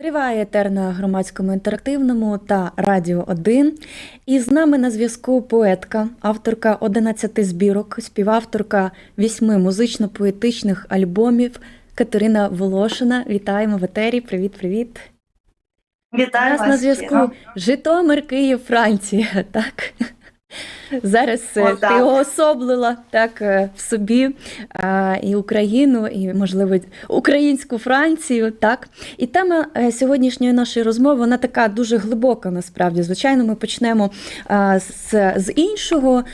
Триває етер на громадському інтерактивному та Радіо 1. І з нами на зв'язку поетка, авторка 11 збірок, співавторка вісьми музично-поетичних альбомів Катерина Волошина. Вітаємо в етері. Привіт, привіт. Вітаю вас на зв'язку. Житомир, Київ, Франція. Так. Зараз е, ти Отак. уособлила так е, в собі і Україну, і, можливо, українську Францію. Так. І тема е, сьогоднішньої нашої розмови вона така дуже глибока, насправді. Звичайно, ми почнемо з, з іншого,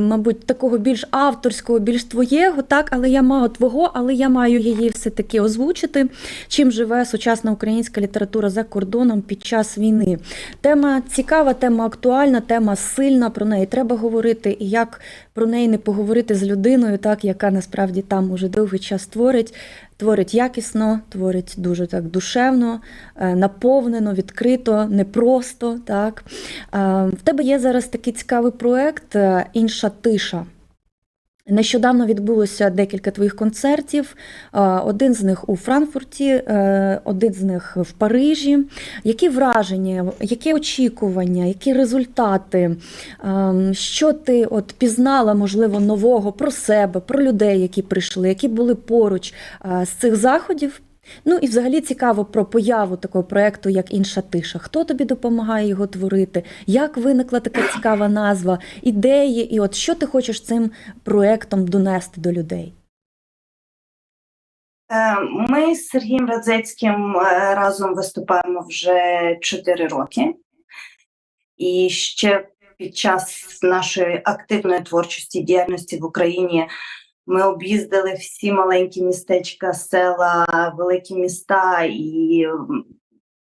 мабуть, такого більш авторського, більш твоєго, так, але я маю твого, але я маю її все-таки озвучити. Чим живе сучасна українська література за кордоном під час війни? Тема цікава, тема актуальна, тема сильна. Про неї треба говорити. І як про неї не поговорити з людиною, так яка насправді там уже довгий час творить, творить якісно, творить дуже так душевно, е, наповнено, відкрито, непросто. Так Е, в тебе є зараз такий цікавий проект е, Інша тиша. Нещодавно відбулося декілька твоїх концертів. Е, Один з них у Франкфурті, е, один з них в Парижі. Які враження, які очікування, які результати? Ем, Що ти от пізнала, можливо, нового про себе, про людей, які прийшли, які були поруч е, з цих заходів? Ну і взагалі цікаво про появу такого проекту, як інша тиша. Хто тобі допомагає його творити? Як виникла така цікава назва, ідеї, і от що ти хочеш цим проектом донести до людей? Е, Ми з Сергієм Радзецьким е, разом виступаємо вже 4 роки. І ще під час нашої активної творчості діяльності в Україні ми об'їздили всі маленькі містечка, села, великі міста, і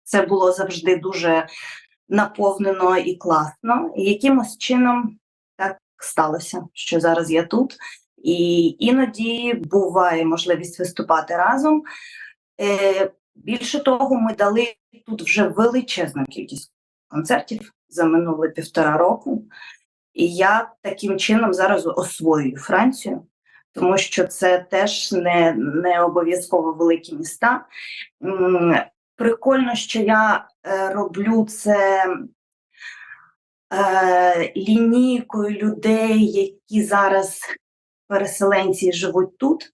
це було завжди дуже наповнено і класно. І якимось чином так сталося, що зараз я тут. І іноді буває можливість виступати разом. Е, більше того, ми дали тут вже величезну кількість концертів за минулі півтора року. І я таким чином зараз освоюю Францію, тому що це теж не, не обов'язково великі міста. Прикольно, що я е, роблю це е, лінійкою людей, які зараз переселенці живуть тут.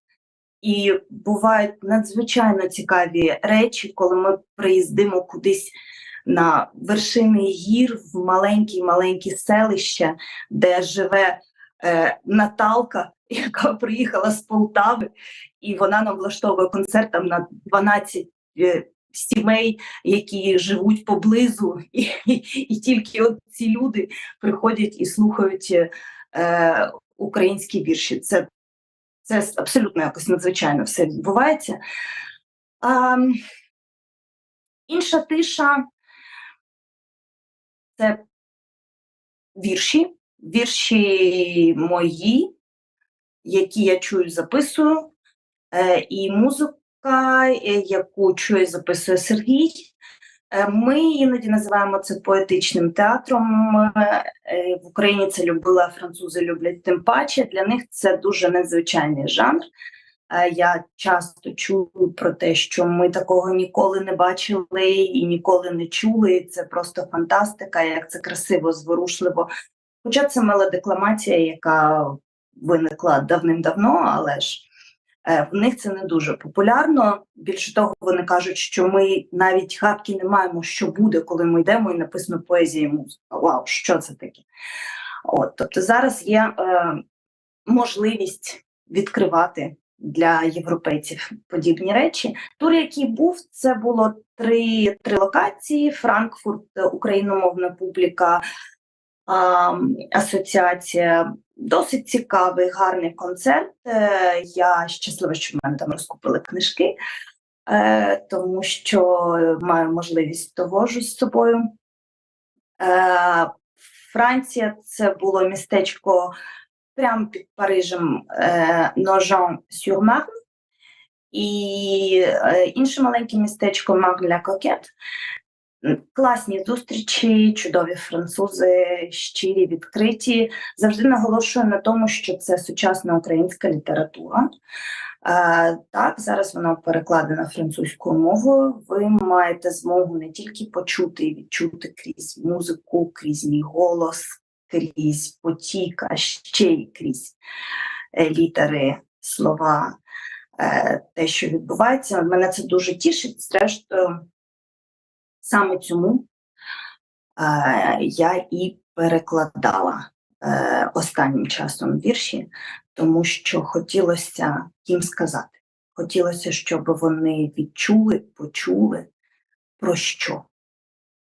І бувають надзвичайно цікаві речі, коли ми приїздимо кудись на вершини гір в маленькі-маленькі селища, де живе е, Наталка, яка приїхала з Полтави, і вона нам влаштовує концерт там на 12 е, сімей, які живуть поблизу, і, і, і тільки от ці люди приходять і слухають е, українські вірші. Це це абсолютно якось надзвичайно все відбувається. А, інша тиша це вірші, вірші мої, які я чую, записую, е, і музика, е, яку чує, записує Сергій. Е, Ми іноді називаємо це поетичним театром. В Україні це любила, французи люблять тим паче. Для них це дуже надзвичайний жанр. Я часто чую про те, що ми такого ніколи не бачили і ніколи не чули. Це просто фантастика, як це красиво, зворушливо. Хоча це мелодекламація, яка виникла давним-давно, але ж е, в них це не дуже популярно. Більше того, вони кажуть, що ми навіть хапки не маємо, що буде, коли ми йдемо і написано поезія і музика. Вау, що це таке? От, тобто зараз є е, можливість відкривати для європейців подібні речі. Тур, який був, це було три, три локації: Франкфурт, е, україномовна публіка, а, асоціація. Досить цікавий, гарний концерт. Е, Я щаслива, що в мене там розкупили книжки, е, тому що маю можливість довожу з собою. Е, Франція це було містечко прямо під Парижем е, Ножан-Сюр-Марн. І е, інше маленьке містечко Марн-ля-Кокет. Класні зустрічі, чудові французи, щирі, відкриті. Завжди наголошую на тому, що це сучасна українська література. Е, так, зараз вона перекладена французькою мовою. Ви маєте змогу не тільки почути і відчути крізь музику, крізь мій голос, крізь потік, а ще й крізь е, літери, слова, е, те, що відбувається. Мене це дуже тішить. Зрештою, саме цьому е, я і перекладала е, останнім часом вірші, тому що хотілося їм сказати. Хотілося, щоб вони відчули, почули, про що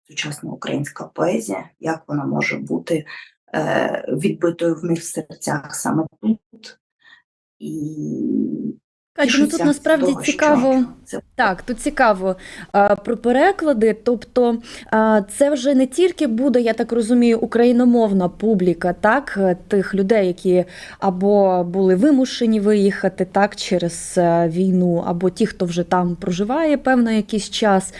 сучасна українська поезія, як вона може бути е, відбитою в них в серцях саме тут. І Катя, ну тут насправді того, цікаво. що... Так, тут цікаво а, про переклади. Тобто, а, це вже не тільки буде, я так розумію, україномовна публіка, так, е, тих людей, які або були вимушені виїхати так через е, війну, або ті, хто вже там проживає певно якийсь час.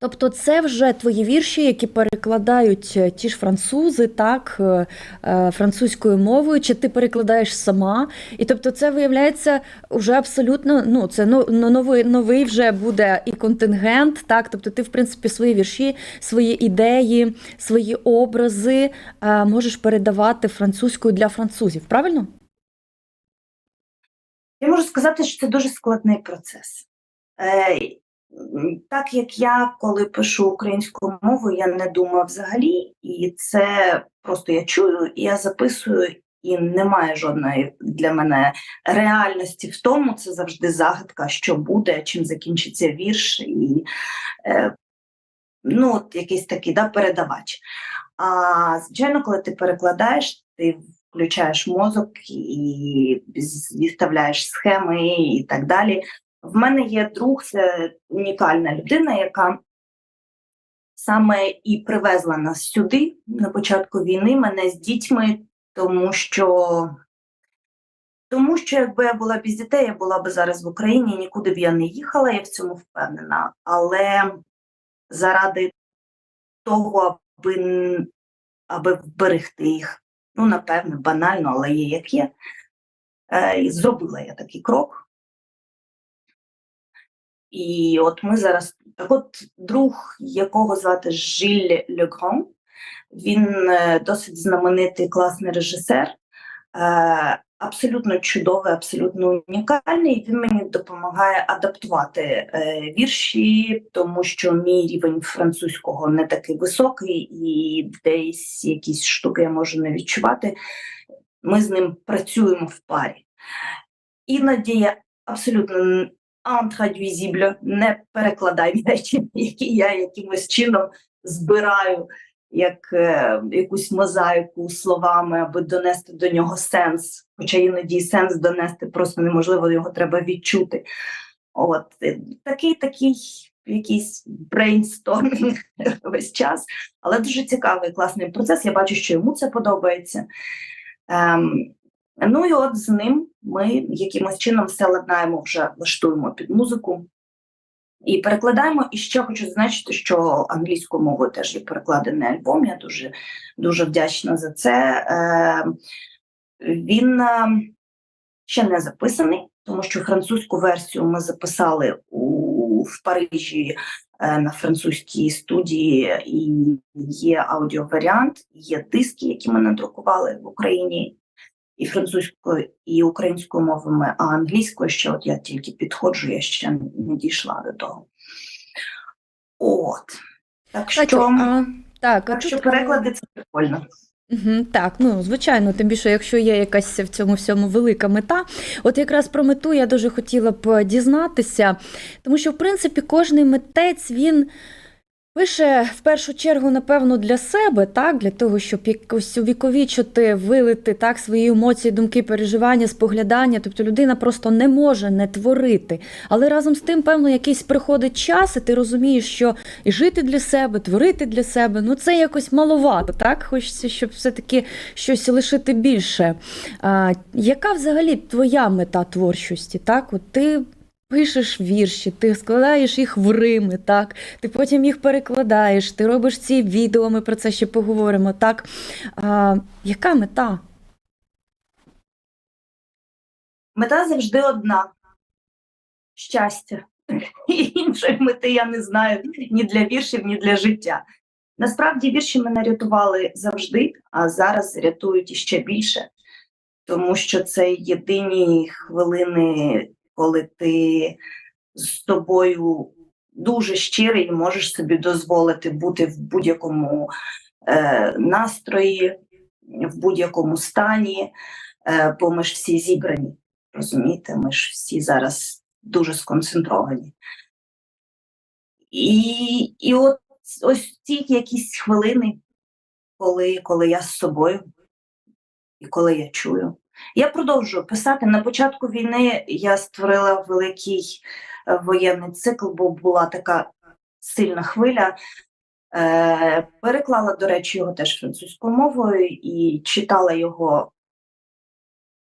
Тобто, це вже твої вірші, які перекладають е, ті ж французи, так, е, е, французькою мовою, чи ти перекладаєш сама. І тобто, це виявляється вже абсолютно ну, це новий, новий вже буде і контингент. Так, тобто, ти, в принципі, свої вірші, свої ідеї, свої образи можеш передавати французькою для французів. Правильно? Я можу сказати, що це дуже складний процес. Так як я, коли пишу українською мовою, я не думаю взагалі, і це просто я чую, я записую, і немає жодної для мене реальності в тому. Це завжди загадка, що буде, чим закінчиться вірш, і е, ну, от якийсь такий да, передавач. А звичайно, коли ти перекладаєш, ти включаєш мозок і відставляєш схеми і так далі. В мене є друг, це унікальна людина, яка саме і привезла нас сюди на початку війни, мене з дітьми, тому що, тому що якби я була без дітей, я була б зараз в Україні, нікуди б я не їхала, я в цьому впевнена. Але заради того, аби, аби вберегти їх, ну, напевне, банально, але є як є. Е, зробила я такий крок. І от ми зараз, так от друг, якого звати Жиль Легран, він е, досить знаменитий класний режисер, е, абсолютно чудовий, абсолютно унікальний. Він мені допомагає адаптувати е, вірші, тому що мій рівень французького не такий високий, і десь якісь штуки я можу не відчувати. Ми з ним працюємо в парі. Іноді я абсолютно intraduisible, не перекладай речі, які я якимось чином збираю як е, якусь мозаїку словами, аби донести до нього сенс. Хоча іноді сенс донести просто неможливо, його треба відчути. От е, такий такий якийсь брейнстормінг весь час, але дуже цікавий, класний процес. Я бачу, що йому це подобається. Ем, ну і от з ним ми якимось чином все ладнаємо, вже влаштуємо під музику. І перекладаємо. І ще хочу зазначити, що англійською мовою теж є перекладений альбом. Я дуже дуже вдячна за це. Е, він е, ще не записаний, тому що французьку версію ми записали у, в Парижі е, на французькій студії, і є аудіоваріант, є диски, які ми надрукували в Україні. І французькою, і українською мовами, а англійською ще от я тільки підходжу, я ще не дійшла до того. От. Так що, Катю, а, так, так що переклади це прикольно. Угу, так, ну звичайно, тим більше, якщо є якась в цьому всьому велика мета. От якраз про мету я дуже хотіла б дізнатися, тому що, в принципі, кожний митець він пише в першу чергу, напевно, для себе, так, для того, щоб якось увіковічити, вилити так, свої емоції, думки, переживання, споглядання. Тобто людина просто не може не творити. Але разом з тим, певно, якийсь приходить час, і ти розумієш, що і жити для себе, творити для себе, ну це якось маловато, так? Хочеться, щоб все-таки щось лишити більше. А, яка взагалі твоя мета творчості? Так? От ти пишеш вірші, ти складаєш їх в Рими, так, ти потім їх перекладаєш, ти робиш ці відео, ми про це ще поговоримо. Так. А, яка мета? Мета завжди одна щастя. Іншої мети я не знаю ні для віршів, ні для життя. Насправді вірші мене рятували завжди, а зараз рятують іще більше, тому що це єдині хвилини, коли ти з тобою дуже щирий і можеш собі дозволити бути в будь-якому е, настрої, в будь-якому стані, е, бо ми ж всі зібрані. Розумієте, ми ж всі зараз дуже сконцентровані. І, і от ось ці якісь хвилини, коли, коли я з собою і коли я чую. Я продовжую писати. На початку війни я створила великий е, воєнний цикл, бо була така сильна хвиля. Е, переклала, до речі, його теж французькою мовою і читала його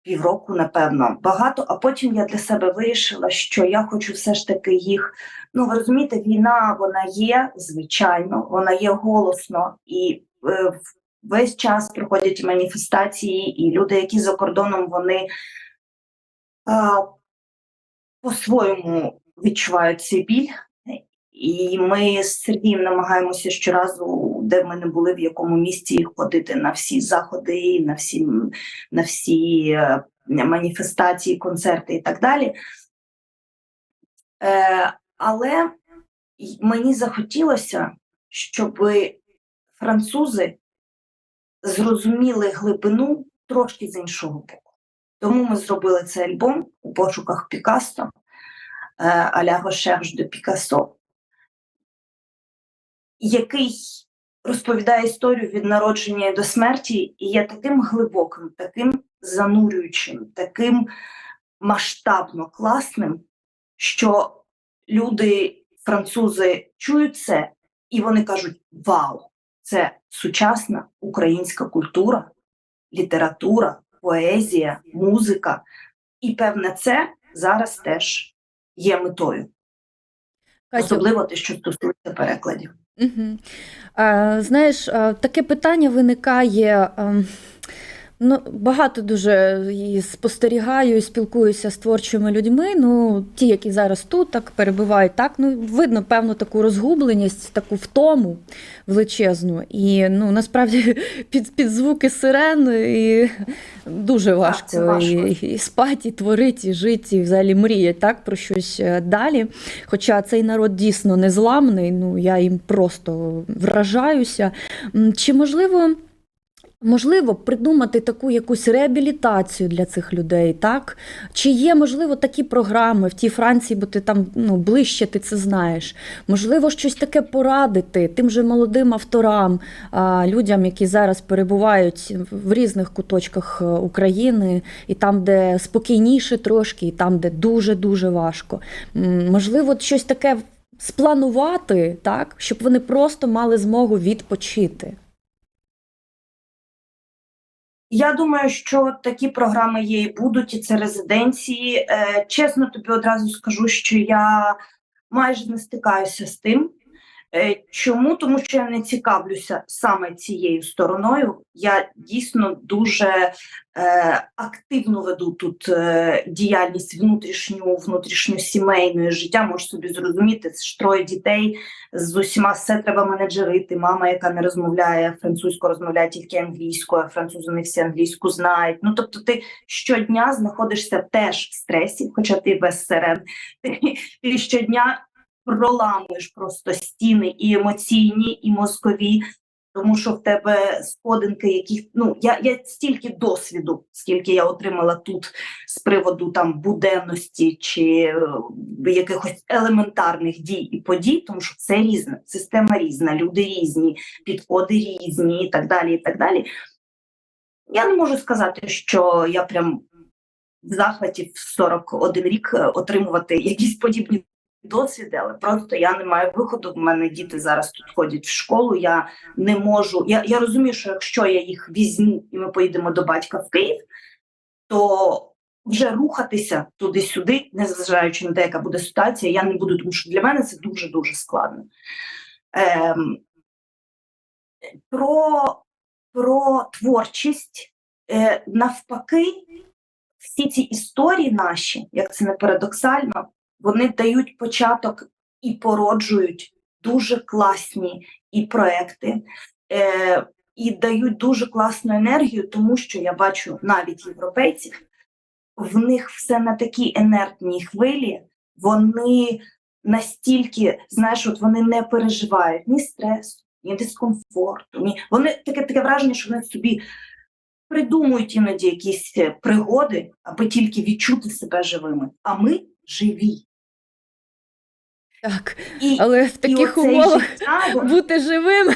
півроку, напевно, багато. А потім я для себе вирішила, що я хочу все ж таки їх. Ну, ви розумієте, війна вона є, звичайно, вона є голосно і е, в- весь час проходять маніфестації, і люди, які за кордоном, вони а, по-своєму відчувають цей біль. І ми з Сергієм намагаємося щоразу, де ми не були, в якому місті ходити на всі заходи, на всі, на всі е, маніфестації, концерти і так далі. Е, але мені захотілося, щоб французи зрозуміли глибину трошки з іншого боку. Тому ми зробили цей альбом у пошуках Пікассо, е, «À recherche de Picasso», який розповідає історію від народження до смерті і є таким глибоким, таким занурюючим, таким масштабно класним, що люди, французи, чують це, і вони кажуть: Вау! Це сучасна українська культура, література, поезія, музика. І певне, це зараз теж є метою, особливо те, що стосується перекладів. Угу. Знаєш, таке питання виникає. Ну, багато дуже і спостерігаю і спілкуюся з творчими людьми. Ну, ті, які зараз тут так перебувають, так ну видно певну таку розгубленість, таку втому величезну. І ну насправді під, під звуки сирен і дуже важко, це важко. І, і спати, і творити, і жити, і взагалі мріяти так про щось е, далі. Хоча цей народ дійсно незламний, ну я їм просто вражаюся. Чи можливо? Можливо, придумати таку якусь реабілітацію для цих людей, так? Чи є, можливо, такі програми в тій Франції, бо ти там ну, ближче ти це знаєш? Можливо, щось таке порадити тим же молодим авторам, людям, які зараз перебувають в різних куточках е, України, і там, де спокійніше трошки, і там, де дуже-дуже важко. Можливо, щось таке спланувати, так, щоб вони просто мали змогу відпочити. Я думаю, що такі програми є і будуть, і це резиденції. Е, чесно тобі одразу скажу, що я майже не стикаюся з тим. Е, чому? Тому що я не цікавлюся саме цією стороною. Я дійсно дуже е, активно веду тут е, діяльність внутрішню, внутрішньосімейної життя. Можеш собі зрозуміти, це ж троє дітей з усіма все треба менеджерити. Мама, яка не розмовляє французькою, розмовляє тільки англійською, а французи не всі англійську знають. Ну тобто, ти щодня знаходишся теж в стресі, хоча ти без сирен. Ти, ти щодня проламуєш просто стіни і емоційні, і мозкові. Тому що в тебе сходинки, яких ну я, я стільки досвіду, скільки я отримала тут з приводу там буденності чи е, якихось елементарних дій і подій, тому що це різне, система різна, люди різні, підходи різні, і так далі. І так далі. Я не можу сказати, що я прям в захваті в 41 рік е, отримувати якісь подібні досвіди, але просто я не маю виходу. В мене діти зараз тут ходять в школу. Я не можу. Я, я розумію, що якщо я їх візьму і ми поїдемо до батька в Київ, то вже рухатися туди-сюди, незважаючи на те, яка буде ситуація, я не буду, тому що для мене це дуже дуже складно. Ем, про, про творчість е, навпаки, всі ці історії наші, як це не парадоксально, вони дають початок і породжують дуже класні і проекти, е, і дають дуже класну енергію, тому що я бачу навіть європейців, в них все на такій інертній хвилі, вони настільки, знаєш, от вони не переживають ні стресу, ні дискомфорту, ні. Вони таке таке враження, що вони собі придумують іноді якісь е, пригоди, аби тільки відчути себе живими. А ми живі. Так, І, але в таких умовах життя, бути живим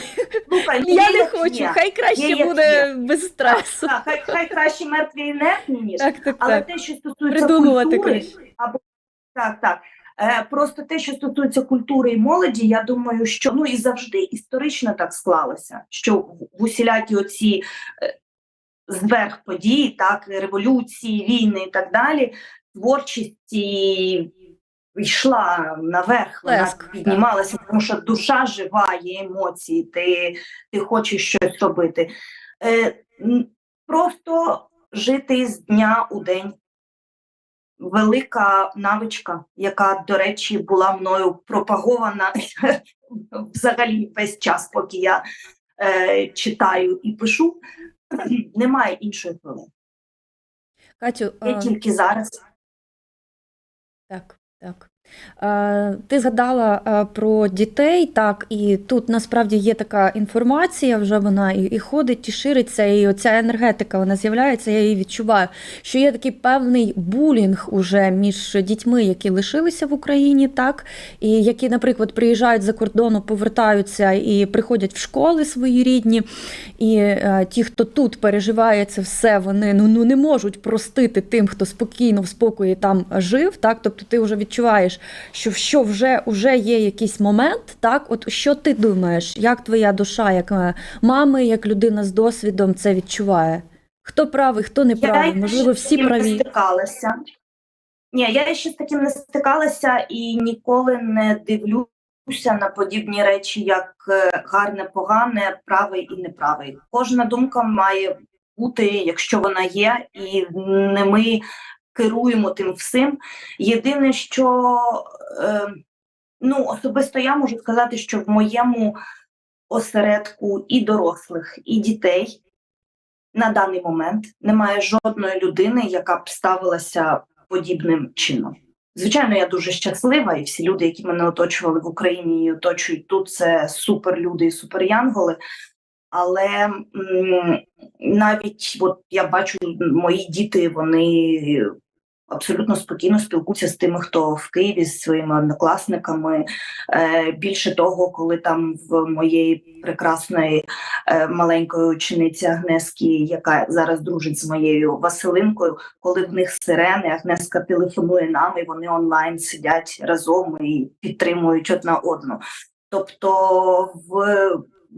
слухай, ну, я не хочу. є. Хай краще Є буде без стресу. Так, хай, хай краще мертві інертні, ніж. Так, так, Але так. те, що стосується Придумувати культури, краще. або так, так. Е, просто те, що стосується культури і молоді, я думаю, що ну і завжди історично так склалося, що в в усілякі оці е, зверх події, так, революції, війни і так далі, творчість і йшла наверх, вона піднімалася, тому що душа жива, є емоції, ти, ти хочеш щось робити. Е, просто жити з дня у день. Велика навичка, яка, до речі, була мною пропагована взагалі весь час, поки я е, читаю і пишу. Немає іншої хвилини. Катю, а, тільки зараз. Так, так. Е, Ти згадала е, про дітей, так, і тут насправді є така інформація, вже вона і, і ходить, і шириться, і оця енергетика вона з'являється, я її відчуваю, що є такий певний булінг уже між дітьми, які лишилися в Україні, так, і які, наприклад, приїжджають за кордону, повертаються і приходять в школи свої рідні, і е, ті, хто тут переживає це все, вони ну, ну не можуть простити тим, хто спокійно в спокої там жив. Так, тобто ти вже відчуваєш, що, що вже, вже є якийсь момент. Так, от що ти думаєш, як твоя душа, як е, мами, як людина з досвідом це відчуває? Хто правий, хто не правий? Можливо, всі праві. стикалася. Ні, я ще з таким не стикалася і ніколи не дивлюся на подібні речі, як е, гарне, погане, правий і неправий. Кожна думка має бути, якщо вона є, і не ми керуємо тим всім. Єдине, що е, ну, особисто я можу сказати, що в моєму осередку і дорослих, і дітей на даний момент немає жодної людини, яка б ставилася подібним чином. Звичайно, я дуже щаслива, і всі люди, які мене оточували в Україні і оточують тут, це супер люди і суперянголи. Але м, навіть от я бачу, мої діти вони абсолютно спокійно спілкуються з тими, хто в Києві з своїми однокласниками. Е, більше того, коли там в моєї прекрасної е, маленької учениці Агнески, яка зараз дружить з моєю Василинкою, коли в них сирени, Агнеска телефонує нам, і вони онлайн сидять разом і підтримують одна одну. Тобто, в,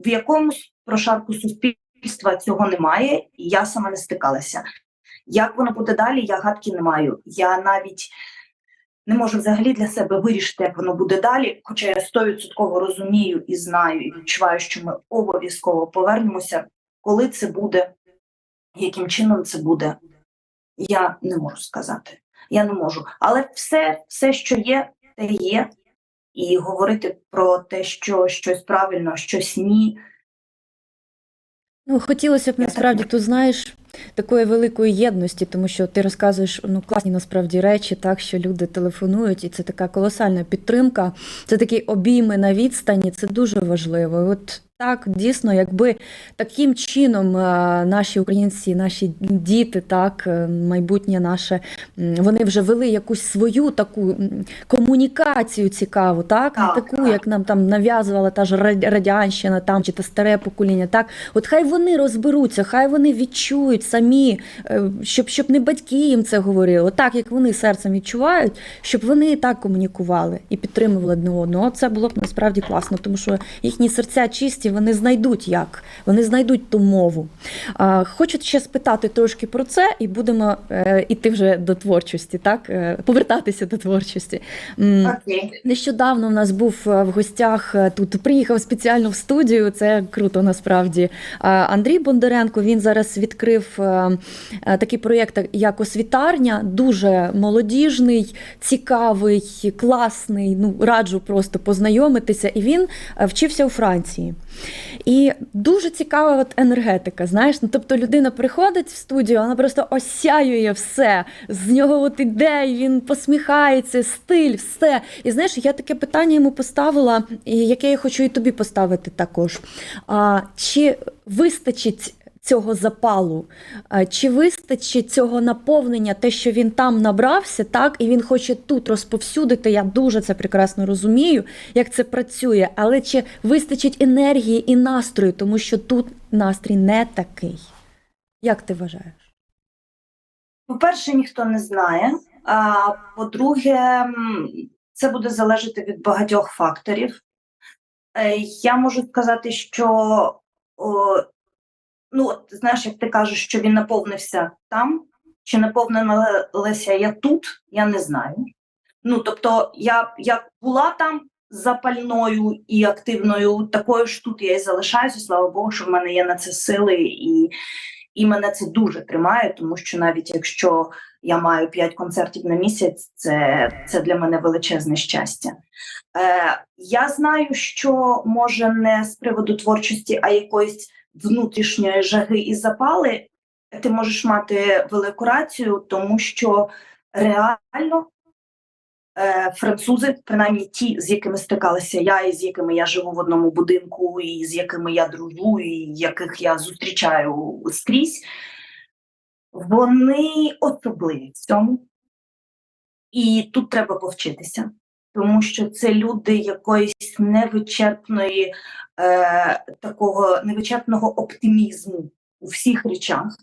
в якомусь прошарку суспільства цього немає, я сама не стикалася. Як воно буде далі, я гадки не маю. Я навіть не можу взагалі для себе вирішити, як воно буде далі. Хоча я стовідсотково розумію і знаю, і відчуваю, що ми обов'язково повернемося. Коли це буде, яким чином це буде, я не можу сказати. Я не можу. Але все, все, що є, те є. І говорити про те, що щось правильно, щось ні. Ну, хотілося б насправді, ти знаєш, такої великої єдності, тому що ти розказуєш ну, класні насправді речі, так, що люди телефонують, і це така колосальна підтримка, це такі обійми на відстані, це дуже важливо. І От так, дійсно, якби таким чином е, наші українці, наші діти, так, е, майбутнє наше, вони вже вели якусь свою таку комунікацію цікаву, так, не таку, так. як нам там нав'язувала та ж радянщина, там чи те старе покоління, так. От хай вони розберуться, хай вони відчують самі, е, щоб, щоб не батьки їм це говорили. Так, як вони серцем відчувають, щоб вони і так комунікували і підтримували одне одного. Це було б насправді класно, тому що їхні серця чисті, творчості вони знайдуть як, вони знайдуть ту мову. Хочу ще спитати трошки про це, і будемо е, іти вже до творчості, так? Е, повертатися до творчості. Окей. Нещодавно в нас був е, в гостях тут. Приїхав спеціально в студію. Це круто насправді. Андрій Бондаренко. Він зараз відкрив такий проєкт, як освітарня, дуже молодіжний, цікавий, класний. Ну раджу просто познайомитися. І він вчився у Франції. І дуже цікава от енергетика. Знаєш, ну тобто людина приходить в студію, вона просто осяює все. З нього от іде, і він посміхається, стиль, все. І знаєш, я таке питання йому поставила, яке я хочу і тобі поставити також. А, чи вистачить цього запалу, чи вистачить цього наповнення, те, що він там набрався, так, і він хоче тут розповсюдити. Я дуже це прекрасно розумію, як це працює, але чи вистачить енергії і настрою, тому що тут настрій не такий. Як ти вважаєш? По-перше, ніхто не знає. А по-друге, це буде залежати від багатьох факторів. Е, Я можу сказати, що ну, от, знаєш, як ти кажеш, що він наповнився там, чи наповнилася я тут, я не знаю. Ну, тобто, я як була там запальною і активною, такою ж тут я і залишаюся. Слава Богу, що в мене є на це сили, і, і мене це дуже тримає, тому що навіть якщо я маю 5 концертів на місяць, це, це для мене величезне щастя. Е, я знаю, що може не з приводу творчості, а якоїсь внутрішньої жаги і запали, ти можеш мати велику рацію, тому що реально е, французи, принаймні ті, з якими стикалася я, і з якими я живу в одному будинку, і з якими я дружу, і яких я зустрічаю скрізь, вони особливі в цьому. І тут треба повчитися, тому що це люди якоїсь невичерпної, е, такого невичерпного оптимізму у всіх речах.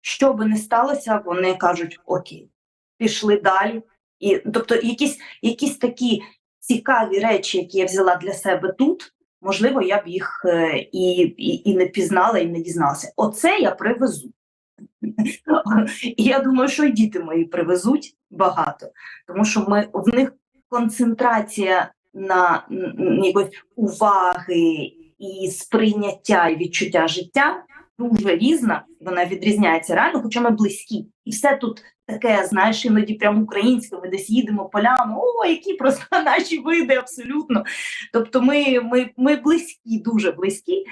Що би не сталося, вони кажуть: Окей, пішли далі. І, тобто, якісь, якісь такі цікаві речі, які я взяла для себе тут, можливо, я б їх е, і, і, і не пізнала, і не дізналася. Оце я привезу. І я думаю, що і діти мої привезуть багато, тому що ми в них концентрація на м, уваги і сприйняття і відчуття життя дуже різна. Вона відрізняється реально, хоча ми близькі. І все тут таке, знаєш, іноді прямо українське. Ми десь їдемо полями. О, які просто наші види абсолютно. Тобто, ми, ми, ми близькі, дуже близькі,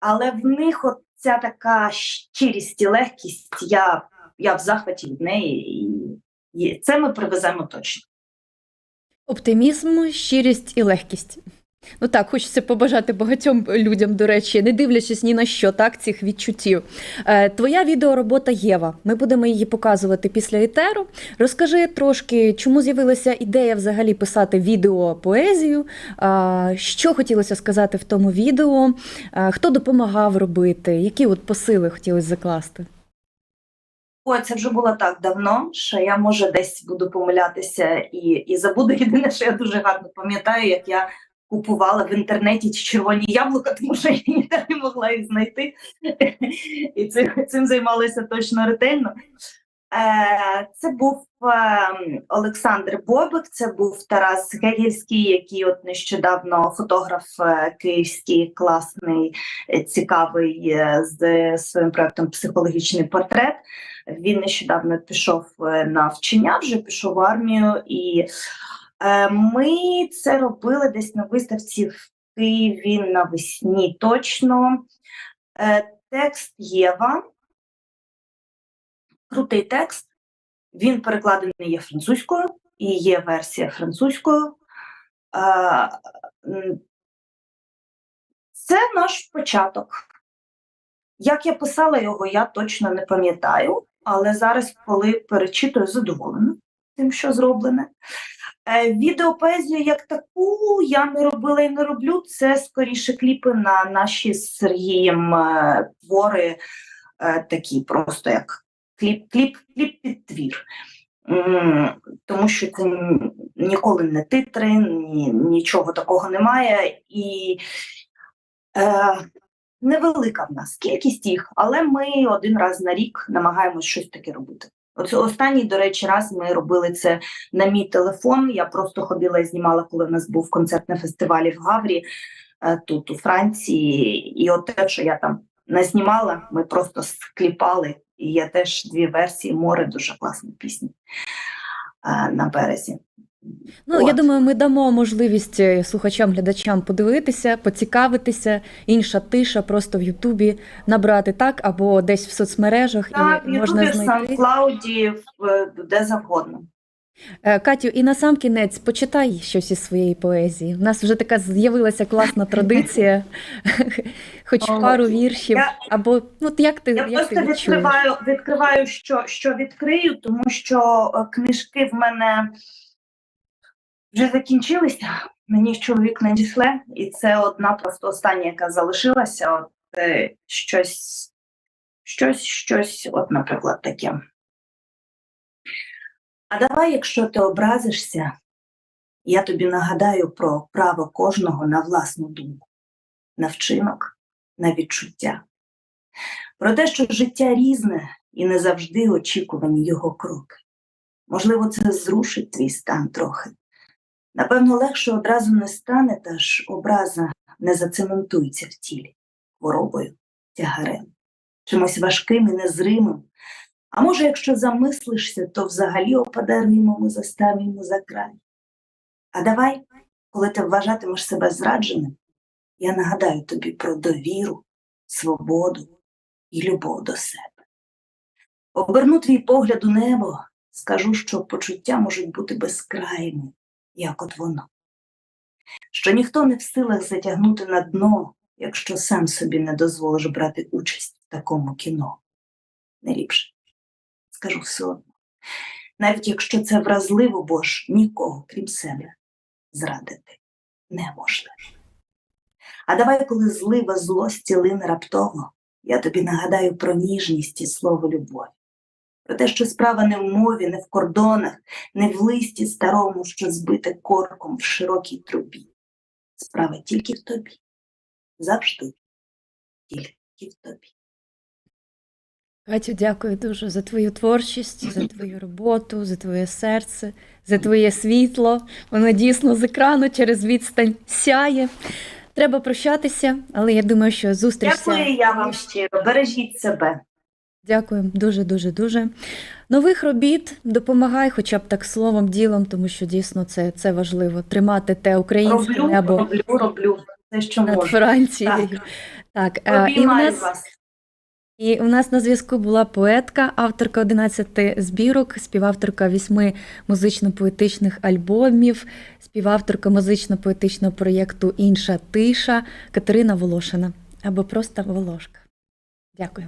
але в них от ця така щирість і легкість, я, я в захваті від неї, і це ми привеземо точно. Оптимізм, щирість і легкість. Ну так, хочеться побажати багатьом людям, до речі, не дивлячись ні на що, так, цих відчуттів. Е, твоя відеоробота Єва. Ми будемо її показувати після етеру. Розкажи трошки, чому з'явилася ідея взагалі писати відео поезію, е, що хотілося сказати в тому відео, е, хто допомагав робити, які от посили хотілося закласти. Ой, це вже було так давно, що я може десь буду помилятися і, і забуду. Єдине, що я дуже гарно пам'ятаю, як я купувала в інтернеті червоні яблука, тому що я ніде не могла їх знайти. І цим, цим займалася точно ретельно. Е, Це був е, Олександр Бобик, це був Тарас Гегельський, який от нещодавно фотограф е, київський, класний, цікавий з своїм проектом Психологічний портрет. Він нещодавно пішов на вчення, вже пішов в армію, і ми це робили десь на виставці в Києві навесні точно. Текст Єва. Крутий текст. Він перекладений є французькою і є версія французькою. Це наш початок. Як я писала його, я точно не пам'ятаю, але зараз, коли перечитую, задоволена тим, що зроблене. Е, Відеопоезію як таку я не робила і не роблю. Це скоріше кліпи на наші з Сергієм е, твори, е, такі просто як кліп, кліп, кліп під твір. Тому що це ніколи не титри, ні, нічого такого немає. І Е, невелика в нас кількість їх, але ми один раз на рік намагаємось щось таке робити. Оце останній, до речі, раз ми робили це на мій телефон. Я просто ходила і знімала, коли в нас був концерт на фестивалі в Гаврі е, тут, у Франції. І от те, що я там не знімала, ми просто скліпали. І є теж дві версії море, дуже класні пісні е, на березі. Ну, я думаю, ми дамо можливість е, слухачам, глядачам подивитися, поцікавитися. Інша тиша просто в Ютубі набрати так, або десь в соцмережах Так, і в Ютубі, можна знайти. В е, де завгодно. Е, Катю, і на сам кінець почитай щось із своєї поезії. У нас вже така з'явилася класна традиція, хоч О, пару віршів, я- або ну, як ти, Я як просто відчуєш? відкриваю, відкриваю, що, що відкрию, тому що е, книжки в мене вже закінчилися. Мені чоловік надісле, і це одна просто остання, яка залишилася. От, е, щось, щось, щось, от, наприклад, таке. А давай, якщо ти образишся, я тобі нагадаю про право кожного на власну думку, на вчинок, на відчуття. Про те, що життя різне і не завжди очікувані його кроки. Можливо, це зрушить твій стан трохи. Напевно, легше одразу не стане, та ж образа не зацементується в тілі хворобою, тягарем, чимось важким і незримим. А може, якщо замислишся, то взагалі опаде римом і застав йому за край. А давай, коли ти вважатимеш себе зрадженим, я нагадаю тобі про довіру, свободу і любов до себе. Оберну твій погляд у небо, скажу, що почуття можуть бути безкрайними, як от воно. Що ніхто не в силах затягнути на дно, якщо сам собі не дозволиш брати участь в такому кіно. Не ліпше. Скажу все одно. Навіть якщо це вразливо, бо ж нікого, крім себе, зрадити неможливо. А давай, коли злива злості лине раптово, я тобі нагадаю про ніжність і слово любові, про те, що справа не в мові, не в кордонах, не в листі старому, що збите корком в широкій трубі. Справа тільки в тобі, завжди тільки в тобі. Катю, дякую дуже за твою творчість, за твою роботу, за твоє серце, за твоє світло. Воно дійсно з екрану через відстань сяє. Треба прощатися, але я думаю, що зустріч. Дякую я вам щиро. Бережіть себе. Дякую дуже, дуже, дуже. Нових робіт допомагай, хоча б так словом, ділом, тому що дійсно це, це важливо. Тримати те українське Роблю, небо роблю, роблю все, що над можу. Францією. Так, е, і в нас вас. І у нас на зв'язку була поетка, авторка 11 збірок, співавторка 8 музично-поетичних альбомів, співавторка музично-поетичного проєкту Інша тиша Катерина Волошина або просто Волошка. Дякую.